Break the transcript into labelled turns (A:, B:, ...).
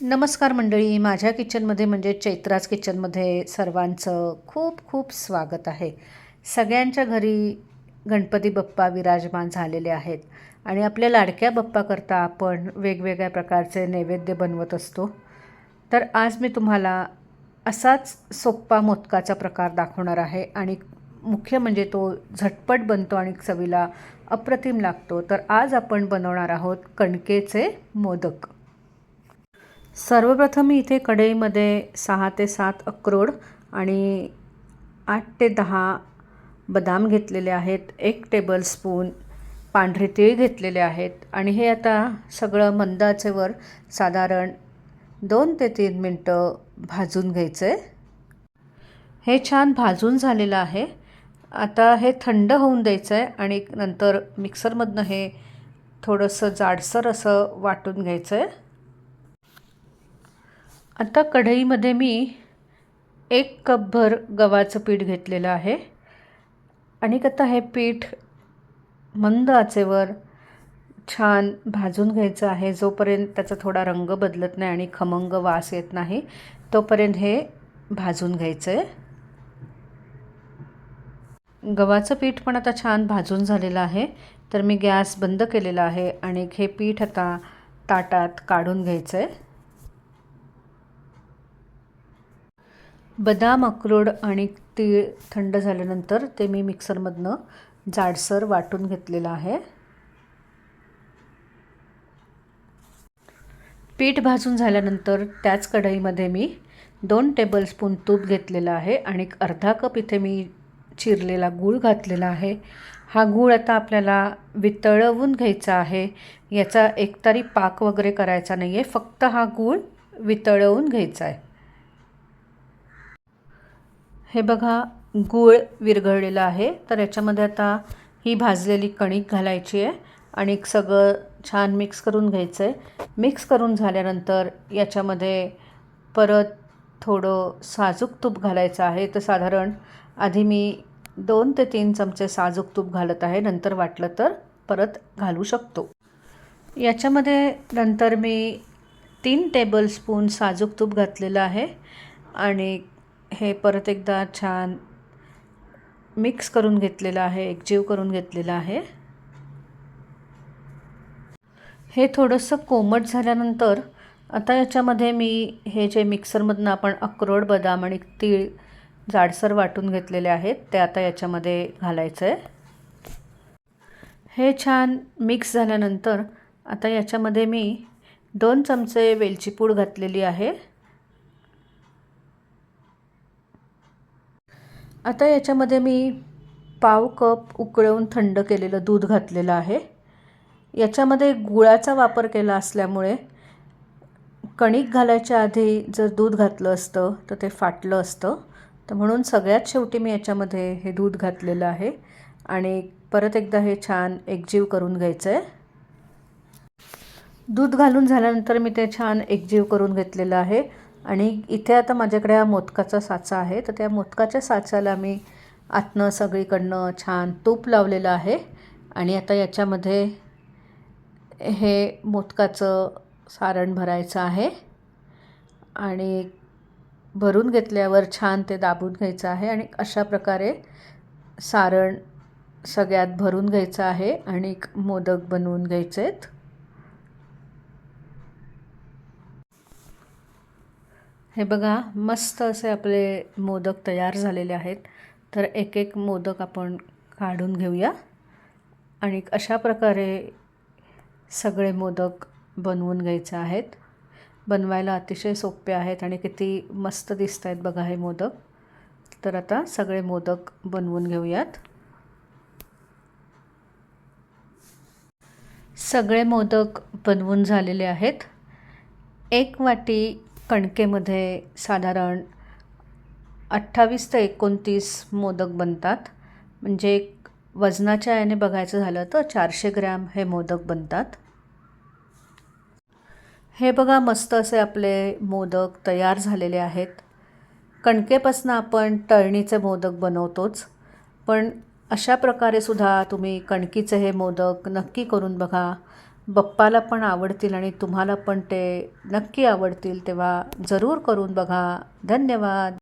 A: नमस्कार मंडळी. माझ्या किचनमध्ये म्हणजे चैत्राज किचनमध्ये सर्वांचं खूप खूप स्वागत आहे. सगळ्यांच्या घरी गणपती बाप्पा विराजमान झालेले आहेत आणि आपल्या लाडक्या बाप्पाकरता आपण वेगवेगळ्या प्रकारचे नैवेद्य बनवत असतो. तर आज मी तुम्हाला असाच सोप्पा मोदकाचा प्रकार दाखवणार आहे आणि मुख्य म्हणजे तो झटपट बनतो आणि चवीला अप्रतिम लागतो. तर आज आपण बनवणार आहोत कणकेचे मोदक. सर्वप्रथम मी इथे कढईमध्ये सहा ते सात अक्रोड आणि आठ ते दहा बदाम घेतलेले आहेत एक टेबलस्पून पांढरे तीळ घेतलेले आहेत आणि हे आता सगळं मंद आचेवर साधारण दोन ते तीन मिनटं भाजून घ्यायचं. आहे हे छान भाजून झालेलं आहे. आता हे थंड होऊन द्यायचं आहे आणि नंतर मिक्सरमधनं हे थोडंसं जाडसर असं वाटून घ्यायचं आहे आता कढईमध्ये मी एक कपभर गव्हाचं पीठ घेतलेलं आहे. आणि आता हे पीठ मंद आचेवर छान भाजून घ्यायचं आहे. जोपर्यंत त्याचा थोडा रंग बदलत नाही आणि खमंग वास येत नाही तोपर्यंत हे भाजून घ्यायचं आहे गव्हाचं पीठ पण आता छान भाजून झालेलं आहे. तर मी गॅस बंद केलेला आहे आणि हे पीठ आता ताटात काढून घ्यायचं आहे बदाम अक्रोड आणि तीळ थंड झाल्यानंतर ते मी मिक्सरमधनं जाडसर वाटून घेतलेलं आहे. पीठ भाजून झाल्यानंतर त्याच कढईमध्ये मी दोन टेबलस्पून तूप घेतलेलं आहे आणि अर्धा कप इथे मी चिरलेला गूळ घातलेला आहे. हा गूळ आता आपल्याला वितळवून घ्यायचा आहे. याचा एकतरी पाक वगैरे करायचा नाही आहे फक्त हा गूळ वितळवून घ्यायचा आहे. हे बघा गूळ विरघळलेलं आहे. तर याच्यामध्ये आता ही भाजलेली कणिक घालायची आहे आणि सगळं छान मिक्स करून घ्यायचं आहे. मिक्स करून झाल्यानंतर याच्यामध्ये परत थोडं साजूक तूप घालायचं आहे. तर साधारण आधी मी दोन ते तीन चमचे साजूक तूप घालत आहे. नंतर वाटलं तर परत घालू शकतो. याच्यामध्ये नंतर मी तीन टेबलस्पून साजूक तूप घातलेलं आहे आणि हे परत एकदा छान मिक्स करून घेतलेलं आहे एकजीव करून घेतलेलं आहे. हे थोडंसं कोमट झाल्यानंतर आता याच्यामध्ये मी हे जे मिक्सरमधनं आपण अक्रोड बदाम आणि तीळ जाडसर वाटून घेतलेले आहेत ते आता याच्यामध्ये घालायचं आहे हे छान मिक्स झाल्यानंतर आता याच्यामध्ये मी दोन चमचे वेलची पूड घातलेली आहे. आता याच्यामध्ये मी पाव कप उकळवून थंड केलेलं दूध घातलेलं आहे. याच्यामध्ये गुळाचा वापर केला असल्यामुळे कणिक घालायच्या आधी जर दूध घातलं असतं तर ते फाटलं असतं. तर म्हणून सगळ्यात शेवटी मी याच्यामध्ये हे दूध घातलेलं आहे आणि परत एकदा हे छान एकजीव करून घ्यायचं आहे दूध घालून झाल्यानंतर मी ते छान एकजीव करून घेतलेलं आहे. आणि इथे आता माझ्याकडे हा मोदकाचा साचा आहे. तर त्या मोदकाच्या साच्याला मी आतनं सगळीकडनं छान तूप लावलेलं आहे. आणि आता याच्यामध्ये हे मोदकाचं सारण भरायचं आहे. आणि भरून घेतल्यावर छान ते दाबून घ्यायचं आहे. आणि अशा प्रकारे सारण सगळ्यात भरून घ्यायचं आहे. आणि मोदक बनवून घ्यायचे आहेत हे बघा मस्त असे आपले मोदक तयार झालेले आहेत. तर एक एक मोदक आपण काढून घेऊया. आणि अशा प्रकारे सगळे मोदक बनवून घ्यायचे आहेत. बनवायला अतिशय सोपे आहेत आणि किती मस्त दिसत आहेत बघा हे मोदक. तर आता सगळे मोदक बनवून घेऊयात. सगळे मोदक बनवून झालेले आहेत. एक वाटी कणकेमध्ये साधारण अठ्ठावीस ते एकोणतीस मोदक बनतात. म्हणजे वजनाच्या याने बघायचं झालं तर चारशे ग्रॅम हे मोदक बनतात. हे बघा मस्त असे आपले मोदक तयार झालेले आहेत. कणकेपासून आपण तळणीचे मोदक बनवतोच. पण अशा प्रकारे सुद्धा तुम्ही कणकीचे हे मोदक नक्की करून बघा. बप्पाला पण आवडतील आणि तुम्हाला पण ते नक्की आवडतील तेव्हा जरूर करून बघा. धन्यवाद.